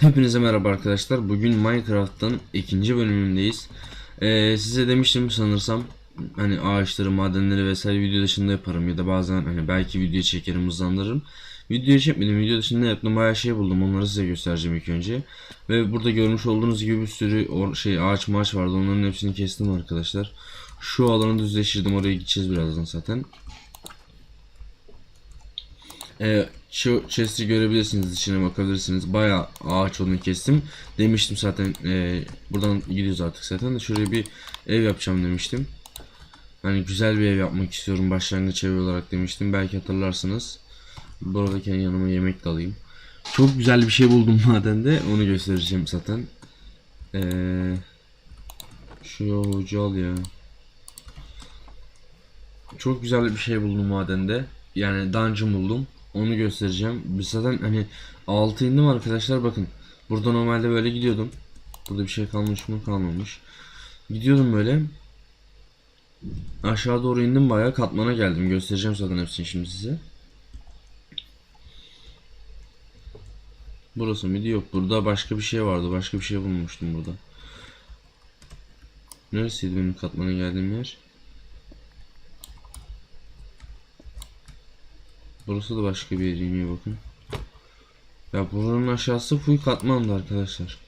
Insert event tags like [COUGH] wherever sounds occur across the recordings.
Hepinize merhaba arkadaşlar. Bugün Minecraft'tan ikinci bölümündeyiz. Ee, size demiştim sanırsam hani ağaçları, madenleri vesaire video dışında yaparım ya da bazen hani belki video çekerim hızlandırırım. Video çekmedim. Video dışında yaptığım bayağı şey buldum. Onları size göstereceğim ilk önce. Ve burada görmüş olduğunuz gibi bir sürü şey ağaç maaç vardı. Onların hepsini kestim arkadaşlar. Şu alanı düzleştirdim. Oraya gideceğiz birazdan zaten. Ee, şu chest'i görebilirsiniz içine bakabilirsiniz. Bayağı ağaç onu kestim. Demiştim zaten ee, buradan gidiyoruz artık zaten şuraya bir ev yapacağım demiştim. Hani güzel bir ev yapmak istiyorum başlangıç evi olarak demiştim. Belki hatırlarsınız. Buradayken yanıma yemek de alayım. Çok güzel bir şey buldum [LAUGHS] madende. Onu göstereceğim zaten. Ee, şu yavucu al ya. Çok güzel bir şey buldum madende. Yani dungeon buldum. Onu göstereceğim. Biz zaten hani 6 indim arkadaşlar bakın. Burada normalde böyle gidiyordum. Burada bir şey kalmış mı kalmamış. Gidiyordum böyle. Aşağı doğru indim bayağı katmana geldim. Göstereceğim zaten hepsini şimdi size. Burası mıydı? Yok. Burada başka bir şey vardı. Başka bir şey bulmuştum burada. Neresiydi benim katmana geldiğim yer? Burası da başka bir yeriymiş bakın. Ya buranın aşağısı full katmandı arkadaşlar.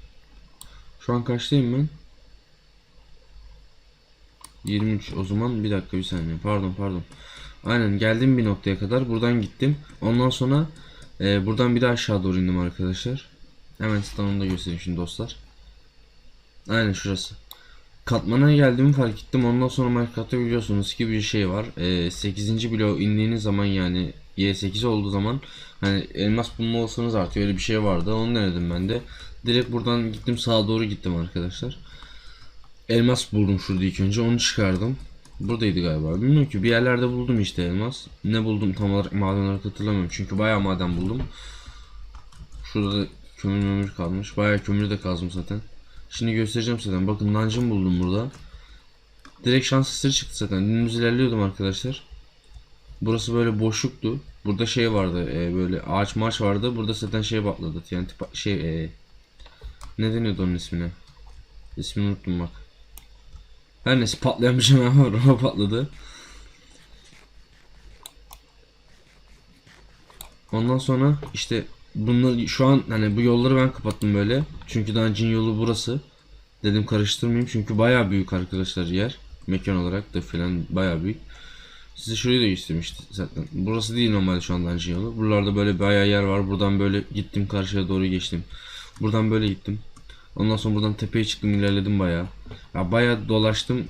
Şu an kaçtayım ben? 23 o zaman bir dakika bir saniye pardon pardon. Aynen geldim bir noktaya kadar buradan gittim. Ondan sonra e, buradan bir daha aşağı doğru indim arkadaşlar. Hemen size onu da göstereyim şimdi dostlar. Aynen şurası. Katmana geldiğimi fark ettim. Ondan sonra Minecraft'ta biliyorsunuz ki bir şey var. Ee, 8. bloğa indiğiniz zaman yani Y8 olduğu zaman hani elmas bulma olsanız artıyor öyle bir şey vardı. Onu denedim ben de. Direkt buradan gittim sağa doğru gittim arkadaşlar. Elmas buldum şurada ilk önce onu çıkardım. Buradaydı galiba. Bilmiyorum ki bir yerlerde buldum işte elmas. Ne buldum tam olarak maden olarak hatırlamıyorum. Çünkü bayağı maden buldum. Şurada da kömür mömür kalmış. Bayağı kömür de kazdım zaten. Şimdi göstereceğim zaten. Bakın dungeon buldum burada. Direkt şans eseri çıktı zaten. Dümdüz ilerliyordum arkadaşlar. Burası böyle boşluktu. Burada şey vardı. e, böyle ağaç maç vardı. Burada zaten şey patladı. Yani tipa- şey e, ne deniyordu onun ismine? İsmini unuttum bak. Her neyse patlayan bir şey var. [LAUGHS] Patladı. Ondan sonra işte bunları şu an hani bu yolları ben kapattım böyle. Çünkü dungeon yolu burası. Dedim karıştırmayayım çünkü bayağı büyük arkadaşlar yer. Mekan olarak da filan bayağı büyük. Size şurayı da göstermiştim zaten. Burası değil normalde şu an dungeon yolu. Buralarda böyle bayağı yer var. Buradan böyle gittim karşıya doğru geçtim. Buradan böyle gittim. Ondan sonra buradan tepeye çıktım ilerledim bayağı. Ya bayağı dolaştım.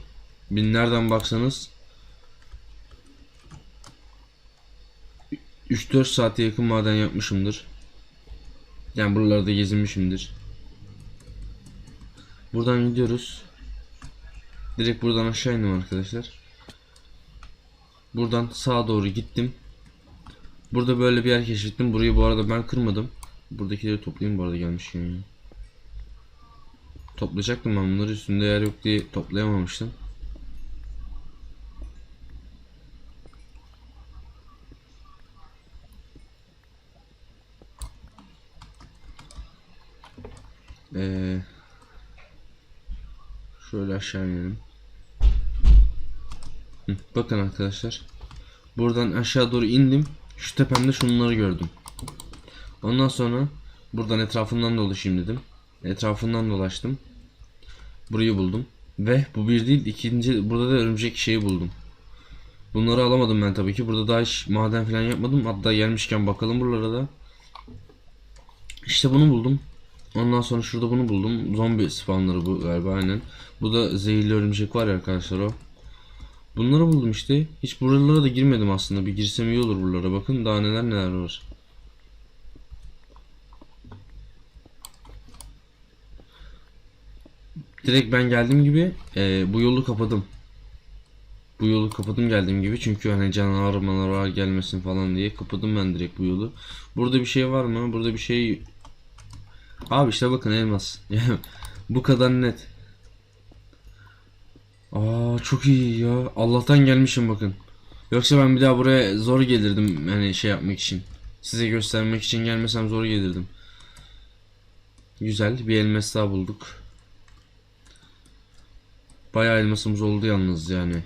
Bir nereden baksanız 3-4 saate yakın maden yapmışımdır. Yani buralarda gezinmişimdir. Buradan gidiyoruz. Direkt buradan aşağı indim arkadaşlar. Buradan sağa doğru gittim. Burada böyle bir yer keşfettim. Burayı bu arada ben kırmadım. Buradakileri toplayayım bu arada gelmişken ya. Toplayacaktım ben bunları üstünde yer yok diye toplayamamıştım. Ee, şöyle aşağı inelim. Bakın arkadaşlar. Buradan aşağı doğru indim. Şu tepemde şunları gördüm. Ondan sonra buradan etrafından dolaşayım dedim. Etrafından dolaştım. Burayı buldum. Ve bu bir değil ikinci burada da örümcek şeyi buldum. Bunları alamadım ben tabii ki. Burada daha hiç maden falan yapmadım. Hatta gelmişken bakalım buralara da. İşte bunu buldum. Ondan sonra şurada bunu buldum. Zombi spawnları bu galiba aynen. Bu da zehirli örümcek var ya arkadaşlar o. Bunları buldum işte. Hiç buralara da girmedim aslında. Bir girsem iyi olur buralara. Bakın daha neler neler var. Direkt ben geldiğim gibi e, bu yolu kapadım. Bu yolu kapadım geldiğim gibi çünkü hani canavar manavar gelmesin falan diye kapadım ben direkt bu yolu. Burada bir şey var mı? Burada bir şey Abi işte bakın elmas. [LAUGHS] bu kadar net. Aa çok iyi ya. Allah'tan gelmişim bakın. Yoksa ben bir daha buraya zor gelirdim yani şey yapmak için. Size göstermek için gelmesem zor gelirdim. Güzel bir elmas daha bulduk. Bayağı elmasımız oldu yalnız yani.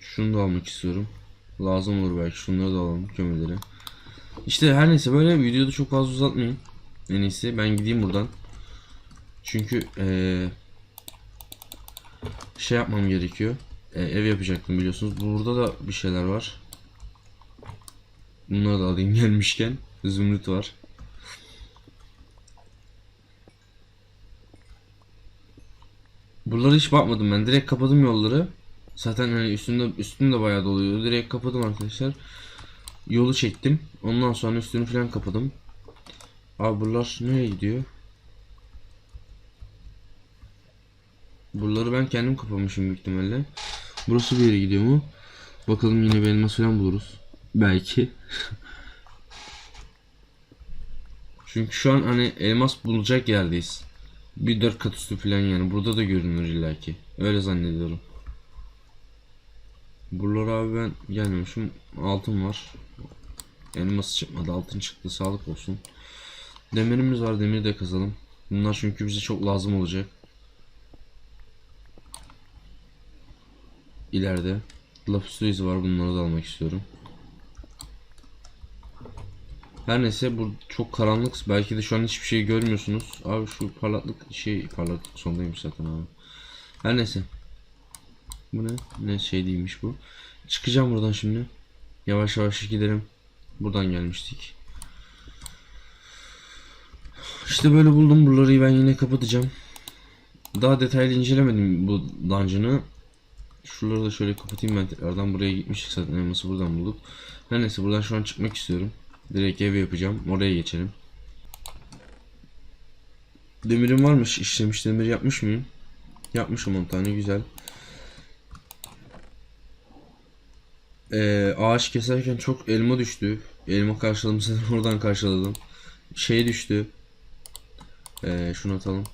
Şunu da almak istiyorum. Lazım olur belki. Şunları da alalım kömürleri. İşte her neyse böyle videoda çok fazla uzatmayayım. En iyisi ben gideyim buradan. Çünkü eee, şey yapmam gerekiyor. E, ev yapacaktım biliyorsunuz. Burada da bir şeyler var. Bunları da alayım [LAUGHS] gelmişken. Zümrüt var. Buraları hiç bakmadım ben. Direkt kapadım yolları. Zaten hani üstünde üstünde bayağı doluyor. Direkt kapadım arkadaşlar. Yolu çektim. Ondan sonra üstünü falan kapadım. Abi buralar nereye gidiyor? Buraları ben kendim kapamışım büyük ihtimalle. Burası bir yere gidiyor mu? Bakalım yine bir elmas falan buluruz. Belki. [LAUGHS] Çünkü şu an hani elmas bulacak yerdeyiz. Bir dört kat üstü falan yani. Burada da görünür illaki. Öyle zannediyorum. Buralara abi ben gelmemişim. Altın var. Elması çıkmadı. Altın çıktı. Sağlık olsun. Demirimiz var. Demiri de kazalım. Bunlar çünkü bize çok lazım olacak. İleride. Lapis var. Bunları da almak istiyorum. Her neyse bu çok karanlık. Belki de şu an hiçbir şey görmüyorsunuz. Abi şu parlaklık şey parlaklık sondaymış zaten abi. Her neyse. Bu ne? Ne şey değilmiş bu. Çıkacağım buradan şimdi. Yavaş yavaş gidelim. Buradan gelmiştik. İşte böyle buldum. Buraları ben yine kapatacağım. Daha detaylı incelemedim bu dungeon'ı. Şuraları da şöyle kapatayım ben tekrardan. Buraya gitmiştik zaten. Elması buradan bulduk. Her neyse buradan şu an çıkmak istiyorum. Direkt ev yapacağım. Oraya geçelim. Demirim varmış. İşlemiş demir yapmış mıyım? Yapmışım 10 tane güzel. Ee, ağaç keserken çok elma düştü. Elma karşıladım [LAUGHS] oradan karşıladım. Şey düştü. Ee, şunu atalım.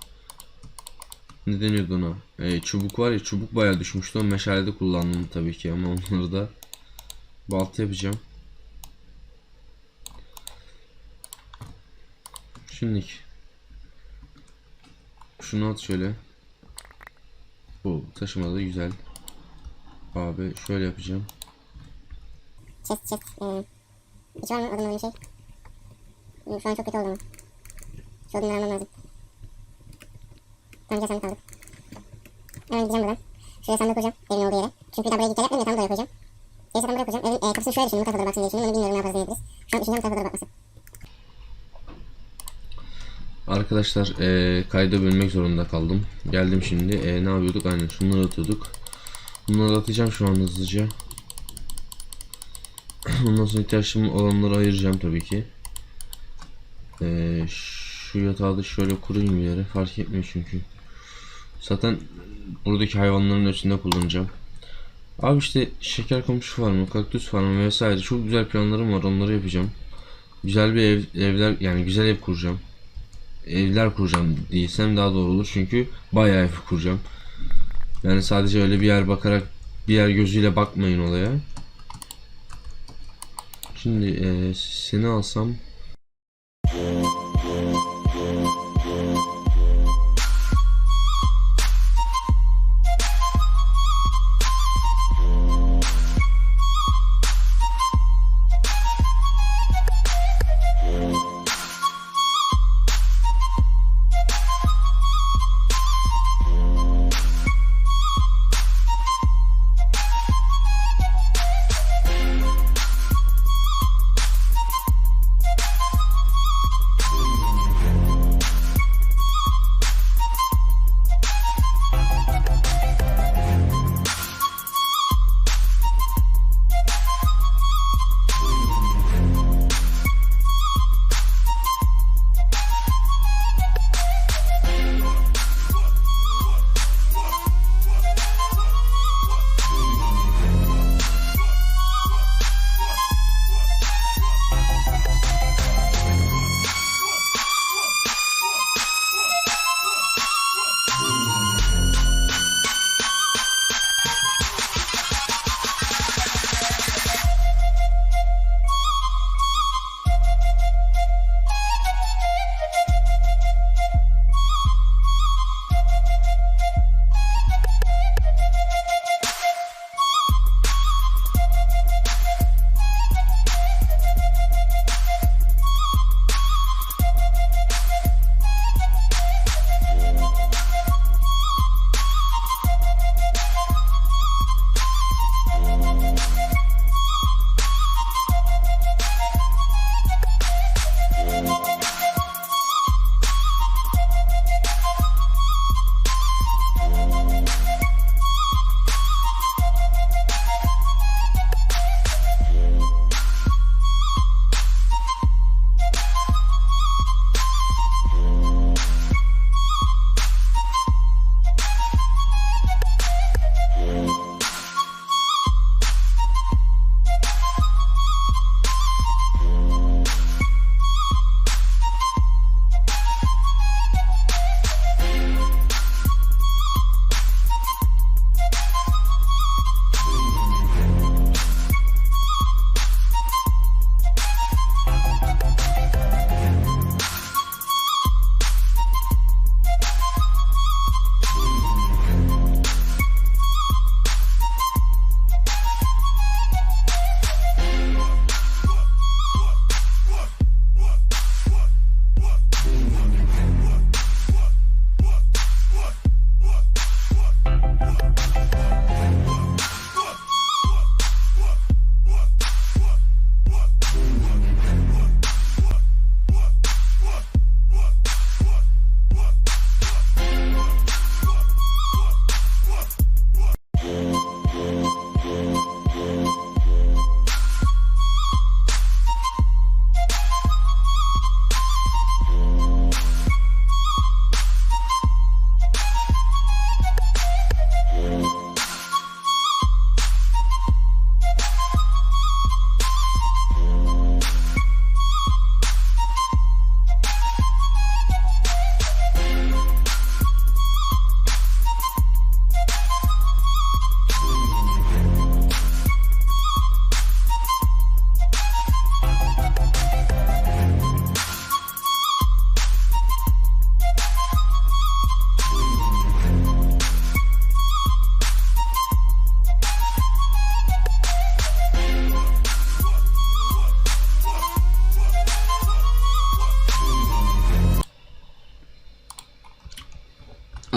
Ne deniyordu ona? Ee, çubuk var ya çubuk bayağı düşmüştü. O meşalede kullandım tabii ki ama onları da balta yapacağım. Şimdilik. Şunu at şöyle. Bu taşımalı güzel. Abi şöyle yapacağım. Chest chest. Ee, hiç var mı bir şey? Şu an çok kötü oldu ama. Şu odunları lazım. Gel sandık aldık. Hemen gideceğim buradan. Şuraya sandık koyacağım. Evin olduğu yere. Çünkü bir daha buraya gidip yapmayayım. Yatağımı buraya koyacağım. Neyse ben buraya koyacağım. Evin e, kapısını şöyle düşündüm. Bu tarafa baksın diye düşündüm. Onu bilmiyorum ne yaparız ederiz. Şu an düşüneceğim tarafa doğru bakmasın. Arkadaşlar eee kayda bölmek zorunda kaldım. Geldim şimdi. Eee, ne yapıyorduk? Aynen şunları atıyorduk. Bunları atacağım şu an hızlıca. [CLEARS THROAT] Ondan sonra ihtiyaçım olanları ayıracağım tabii ki. Eee, şu yatağı da şöyle kurayım bir yere. Fark etmiyor çünkü. Zaten buradaki hayvanların içinde kullanacağım. Abi işte şeker kamışı farmı, kaktüs farmı vesaire çok güzel planlarım var. Onları yapacağım. Güzel bir ev, evler yani güzel ev kuracağım evler kuracağım diysem daha doğru olur çünkü bayağı ev kuracağım. Yani sadece öyle bir yer bakarak bir yer gözüyle bakmayın olaya. Şimdi eee, seni alsam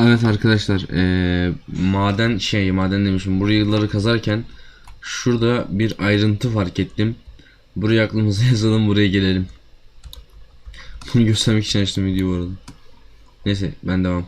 Evet arkadaşlar eee, maden şey maden demişim buraları kazarken şurada bir ayrıntı fark ettim. Buraya aklımıza [LAUGHS] yazalım buraya gelelim. Bunu göstermek için açtım videoyu bu arada. Neyse ben devam.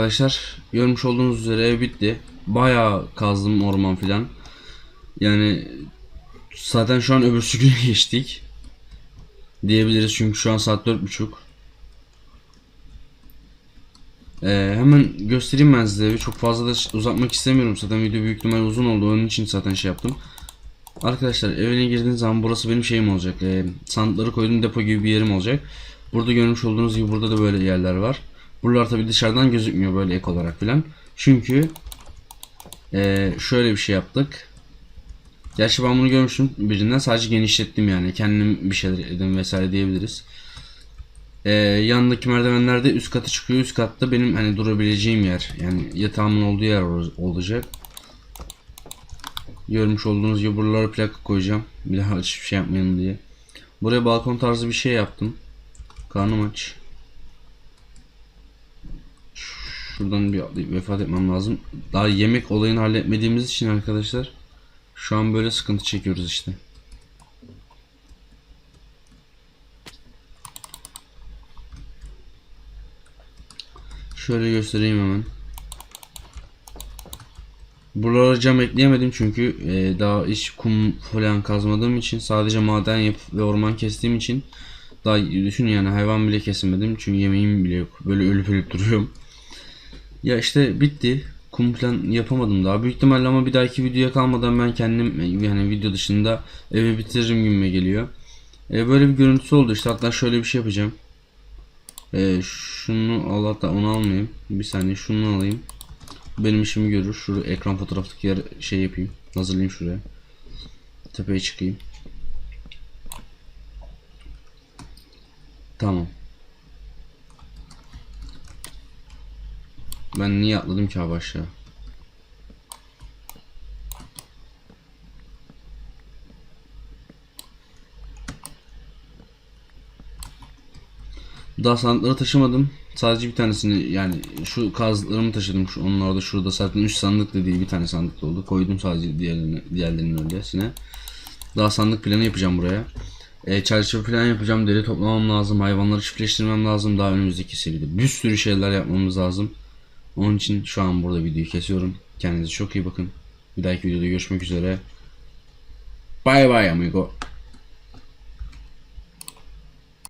Arkadaşlar görmüş olduğunuz üzere ev bitti. Bayağı kazdım orman filan. Yani zaten şu an öbürsü güne [LAUGHS] geçtik. Diyebiliriz çünkü şu an saat dört buçuk. Ee, hemen göstereyim ben size. Çok fazla da uzatmak istemiyorum. Zaten video büyük ihtimal uzun oldu. Onun için zaten şey yaptım. Arkadaşlar evine girdiğiniz zaman burası benim şeyim olacak. Ee, sandıkları koyduğum depo gibi bir yerim olacak. Burada görmüş olduğunuz gibi burada da böyle yerler var. Buralar tabi dışarıdan gözükmüyor böyle ek olarak filan. Çünkü ee, şöyle bir şey yaptık. Gerçi ben bunu görmüştüm birinden sadece genişlettim yani. Kendim bir şeyler ededim vesaire diyebiliriz. Ee, yanındaki merdivenlerde üst katı çıkıyor. Üst katta benim hani durabileceğim yer. Yani yatağımın olduğu yer ol- olacak. Görmüş olduğunuz gibi buralara plaka koyacağım. Bir daha hiçbir şey yapmayalım diye. Buraya balkon tarzı bir şey yaptım. Karnım aç. Şuradan bir atlayıp vefat etmem lazım. Daha yemek olayını halletmediğimiz için arkadaşlar şu an böyle sıkıntı çekiyoruz işte. Şöyle göstereyim hemen. Buralara cam ekleyemedim çünkü e, daha hiç kum falan kazmadığım için sadece maden yapıp ve orman kestiğim için daha düşün yani hayvan bile kesemedim çünkü yemeğim bile yok. Böyle ölüp ölüp duruyorum. Ya işte bitti. Kum falan yapamadım daha. Büyük ihtimalle ama bir dahaki videoya kalmadan ben kendim yani video dışında evi bitiririm gibime geliyor. E, böyle bir görüntüsü oldu işte. Hatta şöyle bir şey yapacağım. E, şunu al hatta onu almayayım. Bir saniye şunu alayım. Benim işimi görür. Şurada ekran fotoğraftaki yer şey yapayım. Hazırlayayım şuraya. Tepeye çıkayım. Tamam. Ben niye atladım ki abi aşağı? Daha sandıkları taşımadım. Sadece bir tanesini yani şu kazdıklarımı taşıdım. Şu onun orada şurada zaten 3 sandık da değil bir tane sandık oldu. Koydum sadece diğerlerini, diğerlerinin öylesine. Daha sandık planı yapacağım buraya. E, çerçeve falan yapacağım. Deri toplamam lazım. Hayvanları çiftleştirmem lazım. Daha önümüzdeki seride bir sürü şeyler yapmamız lazım. Onun için şu an burada videoyu kesiyorum. Kendinize çok iyi bakın. Bir dahaki videoda görüşmek üzere. Bye bye amigo.